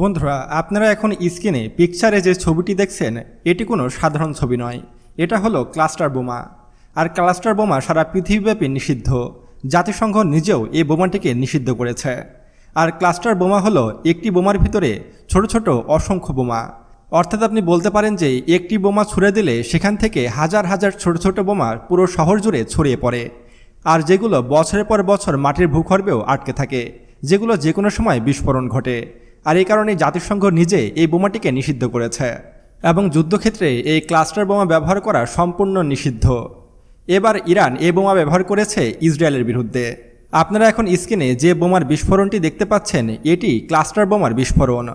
বন্ধুরা, আপনারা এখন স্ক্রিনে পিকচারে যে ছবিটি দেখছেন, এটি কোনো সাধারণ ছবি নয়। এটা হলো ক্লাস্টার বোমা। আর ক্লাস্টার বোমা সারা পৃথিবীব্যাপী নিষিদ্ধ। জাতিসংঘ নিজেও এই বোমাটিকে নিষিদ্ধ করেছে। আর ক্লাস্টার বোমা হলো একটি বোমার ভিতরে ছোট ছোট অসংখ্য বোমা। অর্থাৎ আপনি বলতে পারেন যে একটি বোমা ছুড়ে দিলে সেখান থেকে হাজার হাজার ছোট ছোট বোমা পুরো শহর জুড়ে ছড়িয়ে পড়ে। আর যেগুলো বছরের পর বছর মাটির ভূগর্ভেও আটকে থাকে, যেগুলো যে কোনো সময় বিস্ফোরণ ঘটে। আর এই কারণে জাতিসংঘ নিজে এই বোমাটিকে নিষিদ্ধ করেছে এবং যুদ্ধক্ষেত্রে এই ক্লাস্টার বোমা ব্যবহার করা সম্পূর্ণ নিষিদ্ধ। এবার ইরান এই বোমা ব্যবহার করেছে ইসরায়েলের বিরুদ্ধে। আপনারা এখন স্ক্রিনে যে বোমার বিস্ফোরণটি দেখতে পাচ্ছেন, এটি ক্লাস্টার বোমার বিস্ফোরণ।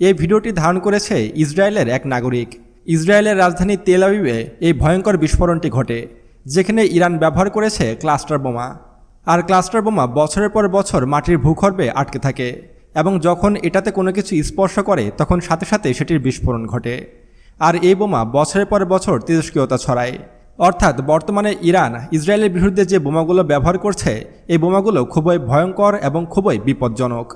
এই ভিডিওটি ধারণ করেছে ইসরায়েলের এক নাগরিক। ইসরায়েলের রাজধানী তেল আবিবে এই ভয়ঙ্কর বিস্ফোরণটি ঘটে, যেখানে ইরান ব্যবহার করেছে ক্লাস্টার বোমা। আর ক্লাস্টার বোমা বছরের পর বছর মাটির ভূগর্ভে আটকে থাকে। এবং যখন এটাতে কোনো কিছু স্পর্শ করে, তখন সাথে সাথে সেটির বিস্ফোরণ ঘটে। আর এই বোমা বছরের পর বছর তেজস্ক্রিয়তা ছড়ায়। অর্থাৎ বর্তমানে ইরান ইসরায়েলের বিরুদ্ধে যে বোমাগুলো ব্যবহার করছে, এই বোমাগুলো খুবই ভয়ঙ্কর এবং খুবই বিপজ্জনক।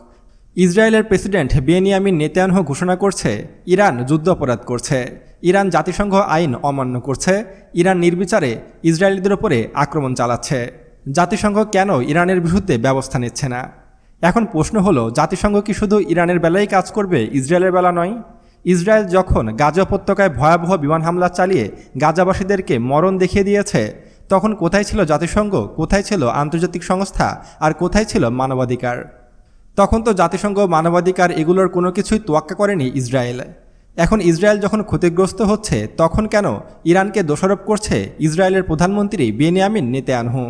ইসরায়েলের প্রেসিডেন্ট বেনিয়ামিন নেতানহ ঘোষণা করছে, ইরান যুদ্ধ অপরাধ করছে। ইরান জাতিসংঘ আইন অমান্য করছে। ইরান নির্বিচারে ইসরায়েলিদের ওপরে আক্রমণ চালাচ্ছে। জাতিসংঘ কেন ইরানের বিরুদ্ধে ব্যবস্থা নিচ্ছে না? এখন প্রশ্ন হলো, জাতিসংঘ কি শুধু ইরানের বেলায় কাজ করবে, ইসরায়েলের বেলা নয়? ইসরায়েল যখন গাজা উপত্যকায় ভয়াবহ বিমান হামলা চালিয়ে গাজাবাসীদেরকে মরণ দেখিয়ে দিয়েছে, তখন কোথায় ছিল জাতিসংঘ? কোথায় ছিল আন্তর্জাতিক সংস্থা? আর কোথায় ছিল মানবাধিকার? তখন তো জাতিসংঘ মানবাধিকার এগুলোর কোনো কিছুই তোয়াক্কা করেনি ইসরায়েল। এখন ইসরায়েল যখন ক্ষতিগ্রস্ত হচ্ছে, তখন কেন ইরানকে দোষারোপ করছে ইসরায়েলের প্রধানমন্ত্রী বেনিয়ামিন নেতায়ানহু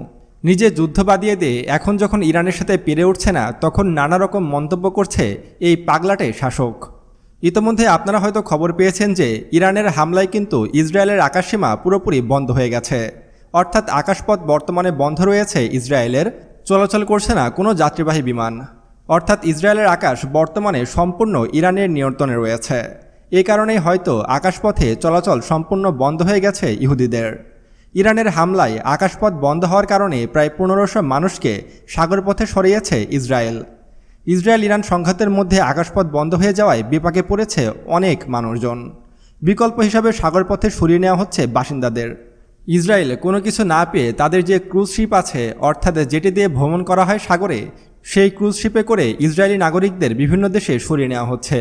নিজে যুদ্ধ বাদিয়ে দিয়ে এখন যখন ইরানের সাথে পেরে উঠছে না, তখন নানা রকম মন্তব্য করছে এই পাগলাটে শাসক। ইতোমধ্যে আপনারা হয়তো খবর পেয়েছেন যে, ইরানের হামলায় কিন্তু ইসরায়েলের আকাশসীমা পুরোপুরি বন্ধ হয়ে গেছে। অর্থাৎ আকাশপথ বর্তমানে বন্ধ রয়েছে ইসরায়েলের, চলাচল করছে না কোনো যাত্রীবাহী বিমান। অর্থাৎ ইসরায়েলের আকাশ বর্তমানে সম্পূর্ণ ইরানের নিয়ন্ত্রণে রয়েছে। এ কারণেই হয়তো আকাশপথে চলাচল সম্পূর্ণ বন্ধ হয়ে গেছে ইহুদিদের। ইরানের হামলায় আকাশপথ বন্ধ হওয়ার কারণে প্রায় পনেরোশো মানুষকে সাগরপথে সরিয়েছে ইসরায়েল। ইসরায়েল ইরান সংঘাতের মধ্যে আকাশপথ বন্ধ হয়ে যাওয়ায় বিপাকে পড়েছে অনেক মানুষজন। বিকল্প হিসাবে সাগরপথে সরিয়ে নেওয়া হচ্ছে বাসিন্দাদের। ইসরায়েল কোনো কিছু না পেয়ে তাদের যে ক্রুজ শিপ আছে, অর্থাৎ যেটি দিয়ে ভ্রমণ করা হয় সাগরে, সেই ক্রুজ শিপে করে ইসরায়েলি নাগরিকদের বিভিন্ন দেশে সরিয়ে নেওয়া হচ্ছে।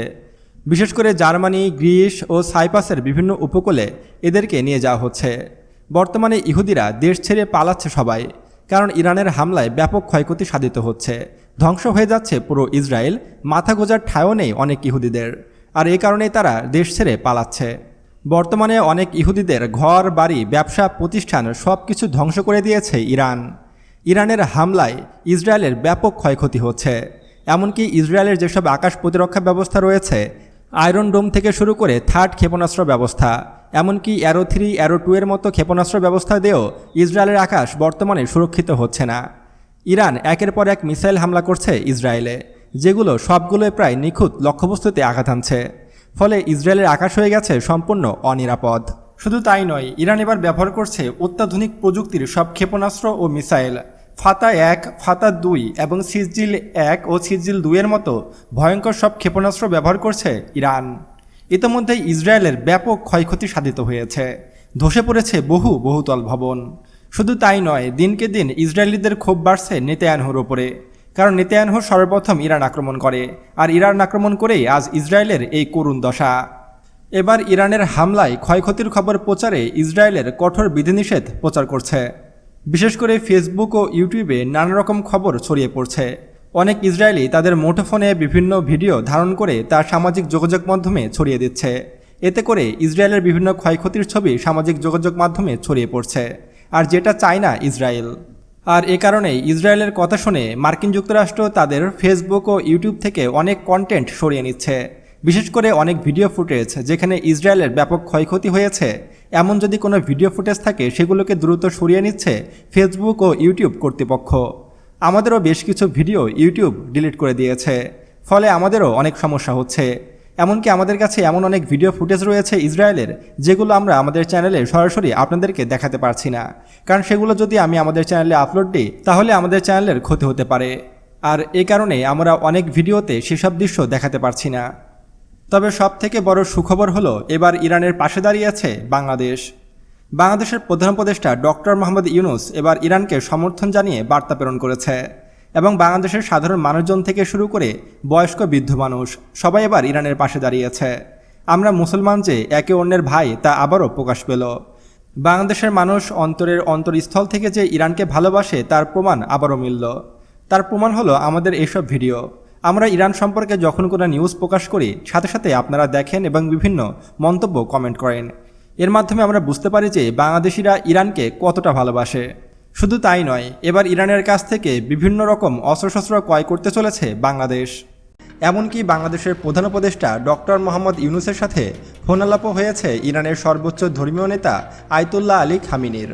বিশেষ করে জার্মানি, গ্রিস ও সাইপাসের বিভিন্ন উপকূলে এদেরকে নিয়ে যাওয়া হচ্ছে। বর্তমানে ইহুদিরা দেশ ছেড়ে পালাচ্ছে সবাই, কারণ ইরানের হামলায় ব্যাপক ক্ষয়ক্ষতি সাধিত হচ্ছে। ধ্বংস হয়ে যাচ্ছে পুরো ইসরায়েল মাথা গোজার ঠায়ও নেই অনেক ইহুদিদের, আর এই কারণেই তারা দেশ ছেড়ে পালাচ্ছে। বর্তমানে অনেক ইহুদিদের ঘর, বাড়ি, ব্যবসা, প্রতিষ্ঠান সব কিছু ধ্বংস করে দিয়েছে ইরান। ইরানের হামলায় ইসরায়েলের ব্যাপক ক্ষয়ক্ষতি হচ্ছে। এমনকি ইসরায়েলের যেসব আকাশ প্রতিরক্ষা ব্যবস্থা রয়েছে আয়রন ডোম থেকে শুরু করে থার্ড ক্ষেপণাস্ত্র ব্যবস্থা, এমনকি অ্যারো থ্রি, অ্যারো টু এর মতো ক্ষেপণাস্ত্র ব্যবস্থা দিয়েও ইসরায়েলের আকাশ বর্তমানে সুরক্ষিত হচ্ছে না। ইরান একের পর এক মিসাইল হামলা করছে ইসরায়েলে, যেগুলো সবগুলোই প্রায় নিখুঁত লক্ষ্যবস্তুতে আঘাত আনছে ফলে ইসরায়েলের আকাশ হয়ে গেছে সম্পূর্ণ অনিরাপদ। শুধু তাই নয়, ইরান এবার ব্যবহার করছে অত্যাধুনিক প্রযুক্তির সব ক্ষেপণাস্ত্র ও মিসাইল। ফাতা এক, ফাতা দুই এবং সিজিল এক ও সিজিল দুইয়ের মতো ভয়ঙ্কর সব ক্ষেপণাস্ত্র ব্যবহার করছে ইরান। ইতোমধ্যে ইসরায়েলের ব্যাপক ক্ষয়ক্ষতি সাধিত হয়েছে। ধসে পড়েছে বহু বহুতল ভবন। শুধু তাই নয়, দিনকে দিন ইসরায়েলিদের ক্ষোভ বাড়ছে নেতায়ানহুর ওপরে। কারণ নেতায়ানহু সর্বপ্রথম ইরান আক্রমণ করে, আর ইরান আক্রমণ করেই আজ ইসরায়েলের এই করুণ দশা। এবার ইরানের হামলায় ক্ষয়ক্ষতির খবর প্রচারে ইসরায়েলের কঠোর বিধিনিষেধ প্রচার করছে। বিশেষ করে ফেসবুক ও ইউটিউবে নানা রকম খবর ছড়িয়ে পড়ছে। অনেক ইসরায়েলি তাদের মুঠোফোনে বিভিন্ন ভিডিও ধারণ করে তা সামাজিক যোগাযোগ মাধ্যমে ছড়িয়ে দিচ্ছে। এতে করে ইসরায়েলের বিভিন্ন ক্ষয়ক্ষতির ছবি সামাজিক যোগাযোগ মাধ্যমে ছড়িয়ে পড়ছে, আর যেটা চায় না ইসরায়েল। আর এ কারণেই ইসরায়েলের কথা শুনে মার্কিন যুক্তরাষ্ট্র তাদের ফেসবুক ও ইউটিউব থেকে অনেক কন্টেন্ট সরিয়ে নিচ্ছে। বিশেষ করে অনেক ভিডিও ফুটেজ যেখানে ইসরায়েলের ব্যাপক ক্ষয়ক্ষতি হয়েছে। এমন যদি কোনো ভিডিও ফুটেজ থাকে, সেগুলোকে দ্রুত সরিয়ে নিচ্ছে ফেসবুক ও ইউটিউব কর্তৃপক্ষ। আমাদেরও বেশ কিছু ভিডিও ইউটিউব ডিলিট করে দিয়েছে। ফলে আমাদেরও অনেক সমস্যা হচ্ছে। এমনকি আমাদের কাছে এমন অনেক ভিডিও ফুটেজ রয়েছে ইসরায়েলের, যেগুলো আমরা আমাদের চ্যানেলে সরাসরি আপনাদেরকে দেখাতে পারছি না। কারণ সেগুলো যদি আমি আমাদের চ্যানেলে আপলোড দিই, তাহলে আমাদের চ্যানেলের ক্ষতি হতে পারে। আর এ কারণে আমরা অনেক ভিডিওতে সেসব দৃশ্য দেখাতে পারছি না। তবে সব থেকে বড় সুখবর হলো, এবার ইরানের পাশে দাঁড়িয়েছে বাংলাদেশ। বাংলাদেশের প্রধান উপদেষ্টা ডক্টর মোহাম্মদ ইউনুস এবার ইরানকে সমর্থন জানিয়ে বার্তা প্রেরণ করেছে এবং বাংলাদেশের সাধারণ মানুষজন থেকে শুরু করে বয়স্ক বৃদ্ধ মানুষ সবাই এবার ইরানের পাশে দাঁড়িয়েছে। আমরা মুসলমান যে একে অন্যের ভাই তা আবারও প্রকাশ পেল। বাংলাদেশের মানুষ অন্তরের অন্তরস্থল থেকে যে ইরানকে ভালোবাসে তার প্রমাণ আবারও মিলল। তার প্রমাণ হলো আমাদের এইসব ভিডিও। আমরা ইরান সম্পর্কে যখন কোনো নিউজ প্রকাশ করি, সাথে সাথে আপনারা দেখেন এবং বিভিন্ন মন্তব্য কমেন্ট করেন। এর মাধ্যমে আমরা বুঝতে পারি যে বাংলাদেশিরা ইরানকে কতটা ভালোবাসে। শুধু তাই নয়, এবার ইরানের কাছ থেকে বিভিন্ন রকম অস্ত্রশস্ত্র ক্রয় করতে চলেছে বাংলাদেশ। এমনকি বাংলাদেশের প্রধান উপদেষ্টা ডক্টর মোহাম্মদ ইউনুসের সাথে ফোনালাপও হয়েছে ইরানের সর্বোচ্চ ধর্মীয় নেতা আয়তুল্লাহ আলী খামিনির।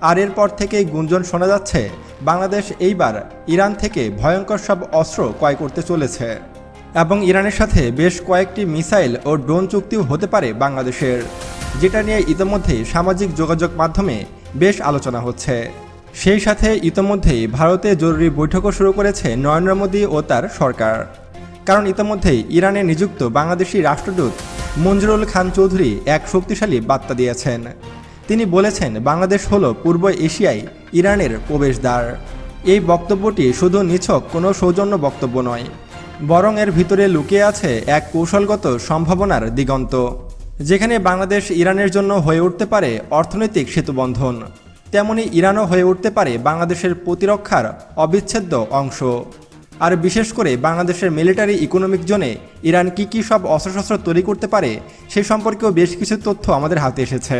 আর এরপর থেকেই গুঞ্জন শোনা যাচ্ছে, বাংলাদেশ এইবার ইরান থেকে ভয়ঙ্কর সব অস্ত্র ক্রয় করতে চলেছে। এবং ইরানের সাথে বেশ কয়েকটি মিসাইল ও ড্রোন চুক্তিও হতে পারে বাংলাদেশের, যেটা নিয়ে ইতিমধ্যেই সামাজিক যোগাযোগ মাধ্যমে বেশ আলোচনা হচ্ছে। সেই সাথে ইতিমধ্যেই ভারতে জরুরি বৈঠকও শুরু করেছে নরেন্দ্র মোদী ও তার সরকার। কারণ ইতিমধ্যেই ইরানে নিযুক্ত বাংলাদেশি রাষ্ট্রদূত মঞ্জুরুল খান চৌধুরী এক শক্তিশালী বার্তা দিয়েছেন। তিনি বলেছেন, বাংলাদেশ হল পূর্ব এশিয়ায় ইরানের প্রবেশদ্বার। এই বক্তব্যটি শুধু নিছক কোনো সৌজন্য বক্তব্য নয়, বরং এর ভিতরে লুকিয়ে আছে এক কৌশলগত সম্ভাবনার দিগন্ত, যেখানে বাংলাদেশ ইরানের জন্য হয়ে উঠতে পারে অর্থনৈতিক সেতুবন্ধন। তেমনি ইরানও হয়ে উঠতে পারে বাংলাদেশের প্রতিরক্ষার অবিচ্ছেদ্য অংশ। আর বিশেষ করে বাংলাদেশের মিলিটারি ইকোনমিক জোনে ইরান কি কি সব অস্ত্রশস্ত্র তৈরি করতে পারে, সে সম্পর্কেও বেশ কিছু তথ্য আমাদের হাতে এসেছে।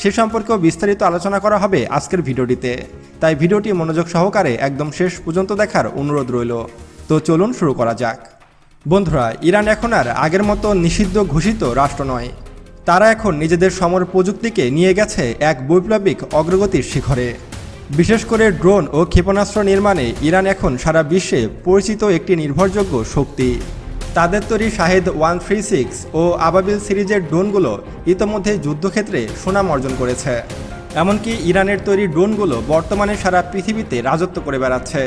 সে সম্পর্কেও বিস্তারিত আলোচনা করা হবে আজকের ভিডিওটিতে। তাই ভিডিওটি মনোযোগ সহকারে একদম শেষ পর্যন্ত দেখার অনুরোধ রইল। তো চলুন শুরু করা যাক। বন্ধুরা, ইরান এখন আর আগের মতো নিষিদ্ধ ঘোষিত রাষ্ট্র নয়। তারা এখন নিজেদের সমর প্রযুক্তিকে নিয়ে গেছে এক বৈপ্লবিক অগ্রগতির শিখরে। বিশেষ করে ড্রোন ও ক্ষেপণাস্ত্র নির্মাণে ইরান এখন সারা বিশ্বে পরিচিত একটি নির্ভরযোগ্য শক্তি। তাদের তৈরি শাহেদ ওয়ান থ্রি সিক্স ও আবাবিল সিরিজের ড্রোনগুলো ইতোমধ্যে যুদ্ধক্ষেত্রে সুনাম অর্জন করেছে। এমনকি ইরানের তৈরি ড্রোনগুলো বর্তমানে সারা পৃথিবীতে রাজত্ব করে বেড়াচ্ছে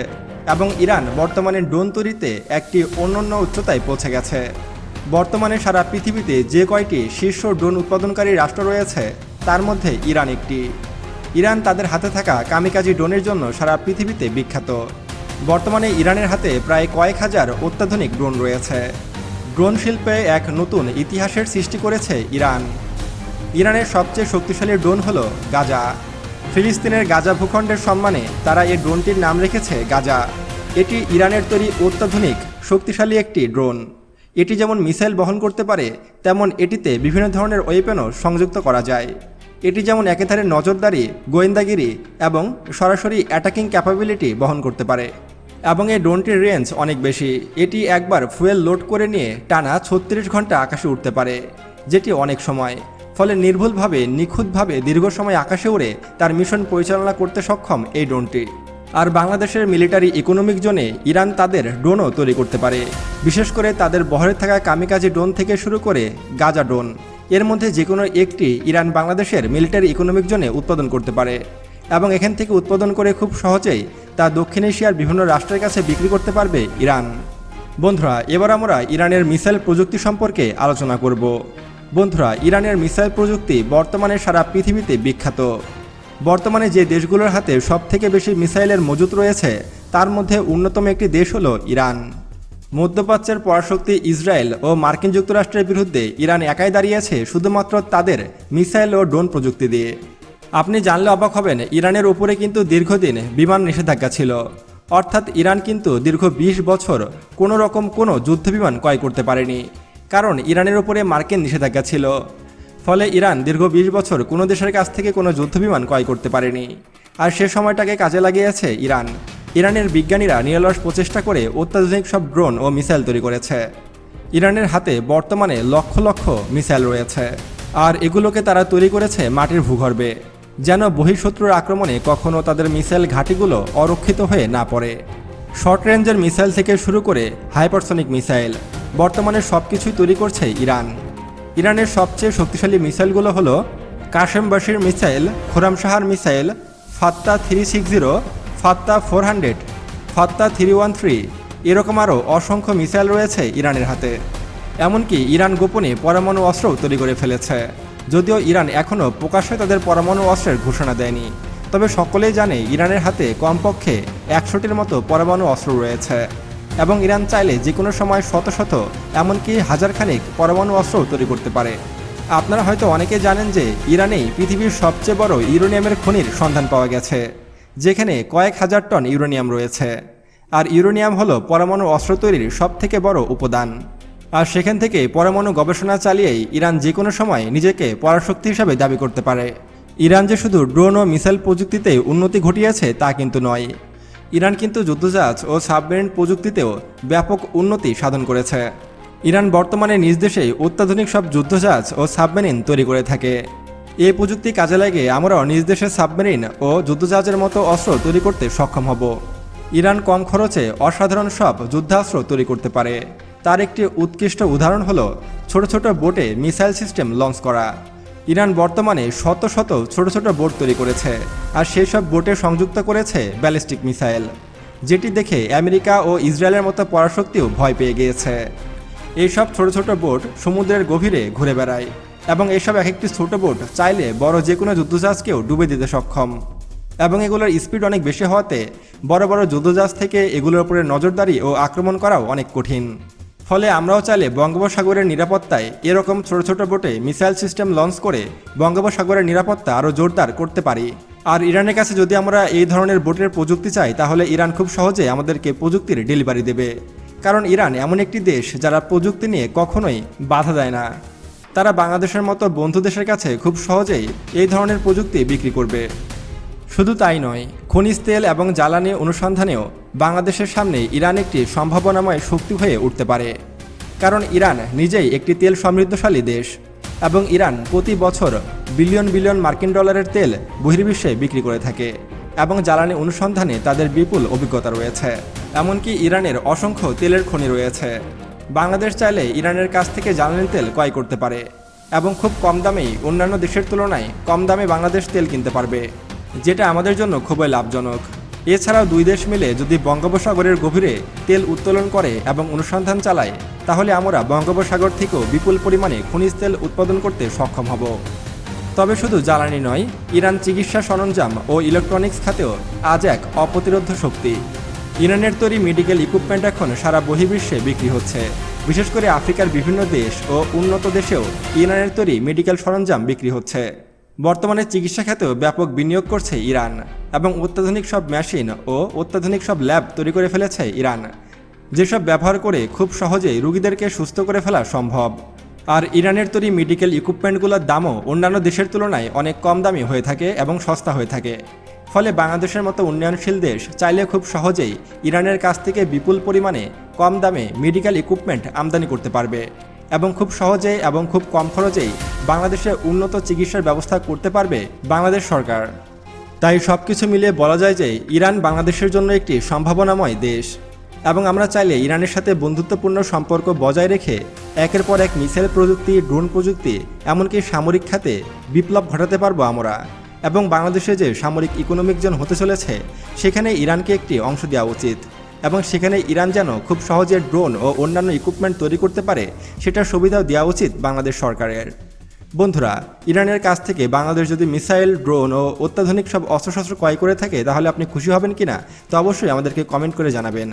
এবং ইরান বর্তমানে ড্রোন তৈরিতে একটি অনন্য উচ্চতায় পৌঁছে গেছে। বর্তমানে সারা পৃথিবীতে যে কয়টি শীর্ষ ড্রোন উৎপাদনকারী রাষ্ট্র রয়েছে, তার মধ্যে ইরান একটি। ইরান তাদের হাতে থাকা কামিকাজি ড্রোনের জন্য সারা পৃথিবীতে বিখ্যাত। বর্তমানে ইরানের হাতে প্রায় কয়েক হাজার অত্যাধুনিক ড্রোন রয়েছে। ড্রোন শিল্পে এক নতুন ইতিহাসের সৃষ্টি করেছে ইরান। ইরানের সবচেয়ে শক্তিশালী ড্রোন হল গাজা। ফিলিস্তিনের গাজা ভূখণ্ডের সম্মানে তারা এই ড্রোনটির নাম রেখেছে গাজা। এটি ইরানের তৈরি অত্যাধুনিক, শক্তিশালী একটি ড্রোন। এটি যেমন মিসাইল বহন করতে পারে, তেমন এটিতে বিভিন্ন ধরনের ওয়েপেনও সংযুক্ত করা যায়। এটি যেমন একেধারে নজরদারি, গোয়েন্দাগিরি এবং সরাসরি অ্যাটাকিং ক্যাপাবিলিটি বহন করতে পারে। এবং এই ড্রোনটির রেঞ্জ অনেক বেশি। এটি একবার ফুয়েল লোড করে নিয়ে টানা ছত্রিশ ঘণ্টা আকাশে উঠতে পারে, যেটি অনেক সময়। ফলে নির্ভুলভাবে, নিখুঁতভাবে দীর্ঘ সময় আকাশে উড়ে তার মিশন পরিচালনা করতে সক্ষম এই ড্রোনটি। আর বাংলাদেশের মিলিটারি ইকোনমিক জোনে ইরান তাদের ড্রোনও তৈরি করতে পারে। বিশেষ করে তাদের বহরে থাকা কামিকাজি ড্রোন থেকে শুরু করে গাজা ড্রোন। এর মধ্যে যে কোনো একটি ইরান বাংলাদেশের মিলিটারি ইকোনমিক জোনে উৎপাদন করতে পারে এবং এখান থেকে উৎপাদন করে খুব সহজেই তা দক্ষিণ এশিয়ার বিভিন্ন রাষ্ট্রের কাছে বিক্রি করতে পারবে ইরান। বন্ধুরা, এবার আমরা ইরানের মিসাইল প্রযুক্তি সম্পর্কে আলোচনা করব। বন্ধুরা, ইরানের মিসাইল প্রযুক্তি বর্তমানে সারা পৃথিবীতে বিখ্যাত। বর্তমানে যে দেশগুলোর হাতে সবথেকে বেশি মিসাইলের মজুত রয়েছে, তার মধ্যে অন্যতম একটি দেশ হল ইরান। মধ্যপ্রাচ্যের পরাশক্তি ইসরায়েল ও মার্কিন যুক্তরাষ্ট্রের বিরুদ্ধে ইরান একাই দাঁড়িয়েছে শুধুমাত্র তাদের মিসাইল ও ড্রোন প্রযুক্তি দিয়ে। আপনি জানলে অবাক হবেন, ইরানের উপরে কিন্তু দীর্ঘদিন বিমান নিষেধাজ্ঞা ছিল। অর্থাৎ ইরান কিন্তু দীর্ঘ ২০ বছর কোনো রকম কোনো যুদ্ধবিমান ক্রয় করতে পারেনি, কারণ ইরানের উপরে মার্কিন নিষেধাজ্ঞা ছিল। ফলে ইরান দীর্ঘ ২০ বছর কোনো দেশের কাছ থেকে কোনো যুদ্ধবিমান ক্রয় করতে পারেনি। আর সে সময়টাকে কাজে লাগিয়েছে ইরান। ইরানের বিজ্ঞানীরা নিরলস প্রচেষ্টা করে অত্যাধুনিক সব ড্রোন ও মিসাইল তৈরি করেছে। ইরানের হাতে বর্তমানে লক্ষ লক্ষ মিসাইল রয়েছে। আর এগুলোকে তারা তৈরি করেছে মাটির ভূগর্ভে, যেন বহিঃশত্রুর আক্রমণে কখনো তাদের মিসাইল ঘাঁটিগুলো অরক্ষিত হয়ে না পড়ে। শর্ট রেঞ্জের মিসাইল থেকে শুরু করে হাইপারসনিক মিসাইল বর্তমানে সব কিছুই তৈরি করছে ইরান। ইরানের সবচেয়ে শক্তিশালী মিসাইলগুলো হলো Qassem Basir missile, Khorramshahr missile, Fattah three six zero Fattah four hundred Fattah three one three, এরকম আরও অসংখ্য মিসাইল রয়েছে ইরানের হাতে। এমনকি ইরান গোপনে পরমাণু অস্ত্রও তৈরি করে ফেলেছে। যদিও ইরান এখনও প্রকাশ্যে তাদের পরমাণু অস্ত্রের ঘোষণা দেয়নি। তবে সকলেই জানে ইরানের হাতে কমপক্ষে একশোটির মতো পরমাণু অস্ত্র রয়েছে। এবং ইরান চাইলে যে কোনো সময় শত শত, এমনকি হাজারখানিক পরমাণু অস্ত্রও তৈরি করতে পারে। আপনারা হয়তো অনেকে জানেন যে ইরানেই পৃথিবীর সবচেয়ে বড় ইউরেনিয়ামের খনির সন্ধান পাওয়া গেছে। যেখানে কয়েক হাজার টন ইউরেনিয়াম রয়েছে। আর ইউরেনিয়াম হলো পরমাণু অস্ত্র তৈরির সবথেকে বড় উপাদান। আর সেখান থেকে পরমাণু গবেষণা চালিয়েই ইরান যে কোনো সময় নিজেকে পরাশক্তি হিসাবে দাবি করতে পারে। ইরান যে শুধু ড্রোন ও মিসাইল প্রযুক্তিতে উন্নতি ঘটিয়েছে তা কিন্তু নয়। ইরান কিন্তু যুদ্ধজাহাজ ও সাবমেরিন প্রযুক্তিতেও ব্যাপক উন্নতি সাধন করেছে। ইরান বর্তমানে নিজ দেশেই অত্যাধুনিক সব যুদ্ধজাহাজ ও সাবমেরিন তৈরি করে থাকে। এই প্রযুক্তি কাজে লাগে আমরাও নিজ দেশের সাবমেরিন ও যুদ্ধজাহাজের মতো অস্ত্র তৈরি করতে সক্ষম হব। ইরান কম খরচে অসাধারণ সব যুদ্ধাস্ত্র তৈরি করতে পারে। তার একটি উৎকৃষ্ট উদাহরণ হল ছোট ছোট বোটে মিসাইল সিস্টেম লঞ্চ করা। ইরান বর্তমানে শত শত ছোট ছোট বোট তৈরি করেছে আর সেই সব বোটে সংযুক্ত করেছে ব্যালিস্টিক মিসাইল, যেটি দেখে আমেরিকা ও ইসরায়েলের মতো পরাশক্তিও ভয় পেয়ে গিয়েছে। এইসব ছোট ছোট বোট সমুদ্রের গভীরে ঘুরে বেড়ায়। এবং এসব এক একটি ছোট বোট চাইলে বড় যে কোনো যুদ্ধজাহাজকেও ডুবে দিতে সক্ষম। এবং এগুলোর স্পিড অনেক বেশি হওয়াতে বড় বড় যুদ্ধজাহাজ থেকে এগুলোর উপরে নজরদারি ও আক্রমণ করাও অনেক কঠিন। ফলে আমরাও চাইলে বঙ্গোপসাগরের নিরাপত্তায় এরকম ছোট ছোট বোটে মিসাইল সিস্টেম লঞ্চ করে বঙ্গোপসাগরের নিরাপত্তা আরও জোরদার করতে পারি। আর ইরানের কাছে যদি আমরা এই ধরনের বোটের প্রযুক্তি চাই, তাহলে ইরান খুব সহজে আমাদেরকে প্রযুক্তির ডেলিভারি দেবে। কারণ ইরান এমন একটি দেশ যারা প্রযুক্তি নিয়ে কখনোই বাধা দেয় না। তারা বাংলাদেশের মতো বন্ধু দেশের কাছে খুব সহজেই এই ধরনের প্রযুক্তি বিক্রি করবে। শুধু তাই নয়, খনিজ তেল এবং জ্বালানি অনুসন্ধানেও বাংলাদেশের সামনে ইরান একটি সম্ভাবনাময় শক্তি হয়ে উঠতে পারে। কারণ ইরান নিজেই একটি তেল সমৃদ্ধশালী দেশ এবং ইরান প্রতি বছর বিলিয়ন বিলিয়ন মার্কিন ডলারের তেল বহির্বিশ্বে বিক্রি করে থাকে এবং জ্বালানি অনুসন্ধানে তাদের বিপুল অভিজ্ঞতা রয়েছে। এমনকি ইরানের অসংখ্য তেলের খনি রয়েছে। বাংলাদেশ চাইলে ইরানের কাছ থেকে জ্বালানি তেল ক্রয় করতে পারে এবং খুব কম দামেই অন্যান্য দেশের তুলনায় কম দামে বাংলাদেশ তেল কিনতে পারবে, যেটা আমাদের জন্য খুবই লাভজনক। এছাড়াও দুই দেশ মিলে যদি বঙ্গোপসাগরের গভীরে তেল উত্তোলন করে এবং অনুসন্ধান চালায়, তাহলে আমরা বঙ্গোপসাগর থেকেও বিপুল পরিমাণে খনিজ তেল উৎপাদন করতে সক্ষম হব। তবে শুধু জ্বালানি নয়, ইরান চিকিৎসা সরঞ্জাম ও ইলেকট্রনিক্স খাতেও আজ এক অপ্রতিরোধ্য শক্তি। ইরানের তৈরি মেডিকেল ইকুইপমেন্ট এখন সারা বহির্বিশ্বে বিক্রি হচ্ছে। বিশেষ করে আফ্রিকার বিভিন্ন দেশ ও উন্নত দেশেও ইরানের তৈরি মেডিকেল সরঞ্জাম বিক্রি হচ্ছে। বর্তমানে চিকিৎসা খাতেও ব্যাপক বিনিয়োগ করছে ইরান এবং অত্যাধুনিক সব মেশিন ও অত্যাধুনিক সব ল্যাব তৈরি করে ফেলেছে ইরান। যেসব ব্যবহার করে খুব সহজেই রুগীদেরকে সুস্থ করে ফেলা সম্ভব। আর ইরানের তৈরি মেডিকেল ইকুইপমেন্টগুলোর দামও অন্যান্য দেশের তুলনায় অনেক কম দামি হয়ে থাকে এবং সস্তা হয়ে থাকে। ফলে বাংলাদেশের মতো উন্নয়নশীল দেশ চাইলে খুব সহজেই ইরানের কাছ থেকে বিপুল পরিমাণে কম দামে মেডিকেল ইকুইপমেন্ট আমদানি করতে পারবে। এবং খুব সহজে এবং খুব কম খরচেই বাংলাদেশে উন্নত চিকিৎসার ব্যবস্থা করতে পারবে বাংলাদেশ সরকার। তাই সব কিছু মিলিয়ে বলা যায় যে ইরান বাংলাদেশের জন্য একটি সম্ভাবনাময় দেশ। এবং আমরা চাইলে ইরানের সাথে বন্ধুত্বপূর্ণ সম্পর্ক বজায় রেখে একের পর এক মিসাইল প্রযুক্তি, ড্রোন প্রযুক্তি, এমনকি সামরিক খাতে বিপ্লব ঘটাতে পারব আমরা। এবং বাংলাদেশে যে সামরিক ইকোনমিক জোন হতে চলেছে, সেখানে ইরানকে একটি অংশ দেওয়া উচিত। এবং সেখানে ইরান যেন খুব সহজে ড্রোন ও অন্যান্য ইকুইপমেন্ট তৈরি করতে পারে, সেটার সুবিধাও দেওয়া উচিত বাংলাদেশ সরকারের। বন্ধুরা, ইরানের কাছ থেকে বাংলাদেশ যদি মিসাইল, ড্রোন ও অত্যাধুনিক সব অস্ত্রশস্ত্র ক্রয় করে থাকে, তাহলে আপনি খুশি হবেন কিনা তো অবশ্যই আমাদেরকে কমেন্ট করে জানাবেন।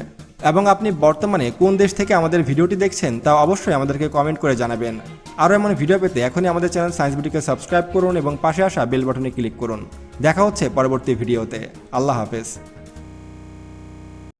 এবং আপনি বর্তমানে কোন দেশ থেকে আমাদের ভিডিওটি দেখছেন, তা অবশ্যই আমাদেরকে কমেন্ট করে জানাবেন। আরও এমন ভিডিও পেতে এখনই আমাদের চ্যানেল সায়েন্স বিটিকে সাবস্ক্রাইব করুন এবং পাশে আসা বেল বাটনে ক্লিক করুন। দেখা হচ্ছে পরবর্তী ভিডিওতে। আল্লাহ হাফেজ।